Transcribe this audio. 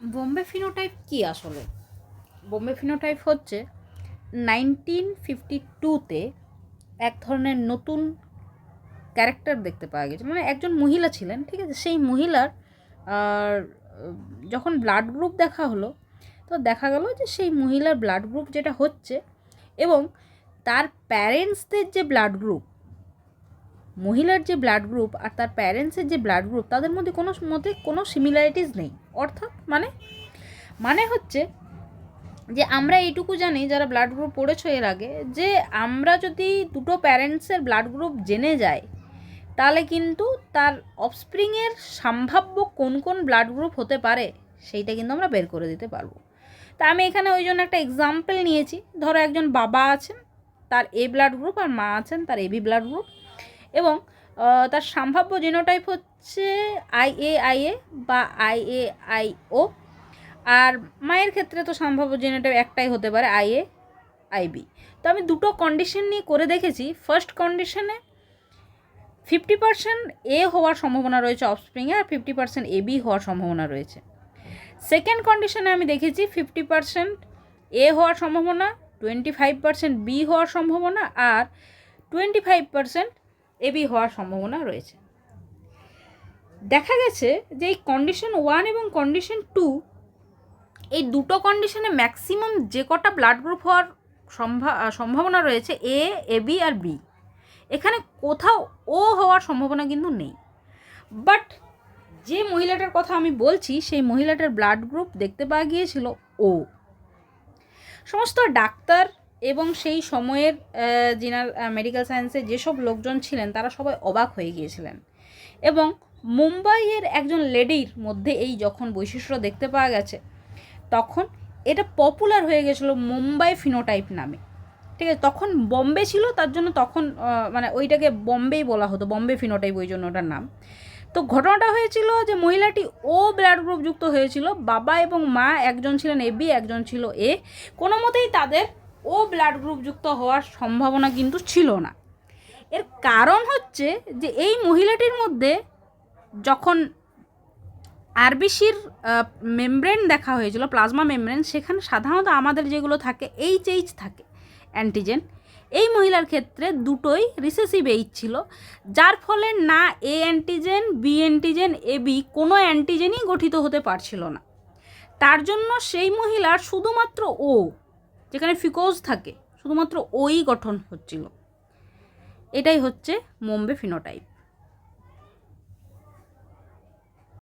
Bombay phenotype কি আসলে? Bombay phenotype হচ্ছে নাইনটিন ফিফটি টুতে এক ধরনের নতুন ক্যারেক্টার দেখতে পাওয়া গেছে। মানে একজন মহিলা ছিলেন, ঠিক আছে? সেই মহিলার যখন ব্লাড গ্রুপ দেখা হলো, তো দেখা গেল যে সেই মহিলার ব্লাড গ্রুপ যেটা হচ্ছে এবং তার প্যারেন্টসদের যে ব্লাড গ্রুপ মহিলার যে ব্লাড গ্রুপ আর তার প্যারেন্টসের যে ব্লাড গ্রুপ তাদের মধ্যে কোনো মতে কোনো সিমিলারিটিস নেই। অর্থাৎ মানে মানে হচ্ছে যে আমরা এইটুকু জানি, যারা ব্লাড গ্রুপ পড়েছো এর আগে, যে আমরা যদি দুটো প্যারেন্টসের ব্লাড গ্রুপ জেনে যাই, তাহলে কিন্তু তার অফস্প্রিংয়ের সম্ভাব্য কোন কোন ব্লাড গ্রুপ হতে পারে, সেইটা কিন্তু আমরা বের করে দিতে পারব। তা আমি এখানে ওই জন্য একটা এক্সাম্পল নিয়েছি। ধরো একজন বাবা আছেন, তার এ ব্লাড গ্রুপ আর মা আছেন, তার এবি ব্লাড গ্রুপ এবং তার সম্ভাব্য জিনোটাইপ হচ্ছে আই এ আই এ বা আই এ আই ও আর মায়ের ক্ষেত্রে তো সম্ভাব্য জিনোটাইপ একটাই হতে পারে আই এ আই বি তো আমি দুটো কন্ডিশন নিয়ে করে দেখেছি। ফার্স্ট কন্ডিশনে ফিফটি পার্সেন্ট এ হওয়ার সম্ভাবনা রয়েছে অফস্প্রিংয়ে আর ফিফটি পার্সেন্ট এ বি হওয়ার সম্ভাবনা রয়েছে। সেকেন্ড কন্ডিশনে আমি দেখেছি ফিফটি পার্সেন্ট এ হওয়ার সম্ভাবনা টোয়েন্টি ফাইভ পার্সেন্ট বি হওয়ার সম্ভাবনা, আর টোয়েন্টি ফাইভ পার্সেন্ট এবি হওয়ার সম্ভাবনা রয়েছে। দেখা গেছে যে এই কন্ডিশন ওয়ান এবং কন্ডিশন টু এই দুটো কন্ডিশনে ম্যাক্সিমাম যে কটা ব্লাড গ্রুপ হওয়ার সম্ভা- সম্ভাবনা রয়েছে এ এ বি আর বি এখানে কোথাও ও হওয়ার সম্ভাবনা কিন্তু নেই। বাট যে মহিলাটার কথা আমি বলছি, সেই মহিলাটার ব্লাড গ্রুপ দেখতে পাওয়া গিয়েছিল ও সমস্ত ডাক্তার এবং সেই সময়ের যিনার মেডিকেল সায়েন্সে যেসব লোকজন ছিলেন, তারা সবাই অবাক হয়ে গিয়েছিলেন। এবং মুম্বাইয়ের একজন লেডির মধ্যে এই যখন বৈশিষ্ট্য দেখতে পাওয়া গেছে, তখন এটা পপুলার হয়ে গেছিল মুম্বাই ফিনোটাইপ নামে। ঠিক আছে, তখন বম্বে ছিল, তার জন্য তখন মানে ওইটাকে বম্বেই বলা হতো, বম্বে ফিনোটাইপ ওই জন্য ওটার নাম। তো ঘটনাটা হয়েছিল যে মহিলাটি ও ব্লাড গ্রুপ যুক্ত হয়েছিল, বাবা এবং মা, একজন ছিলেন এ বি একজন ছিল এ কোনো মতেই তাদের ও ব্লাড গ্রুপ যুক্ত হওয়ার সম্ভাবনা কিন্তু ছিল না। এর কারণ হচ্ছে যে এই মহিলাটির মধ্যে যখন আরবিসির মেমব্রেন দেখা হয়েছিল প্লাজমা মেমব্রেন সেখানে সাধারণত আমাদের যেগুলো থাকে এইচ এইচ থাকে অ্যান্টিজেন এই মহিলার ক্ষেত্রে দুটোই রিসেসিভ এইচ ছিল, যার ফলে না A antigen B antigen A B কোনো অ্যান্টিজেনই গঠিত হতে পারছিল না। তার জন্য সেই মহিলার শুধুমাত্র ও যেখানে ফিকোজ থাকে শুধুমাত্র ওই গঠন হচ্ছিল। এটাই হচ্ছে মোম্বে ফিনোটাইপ।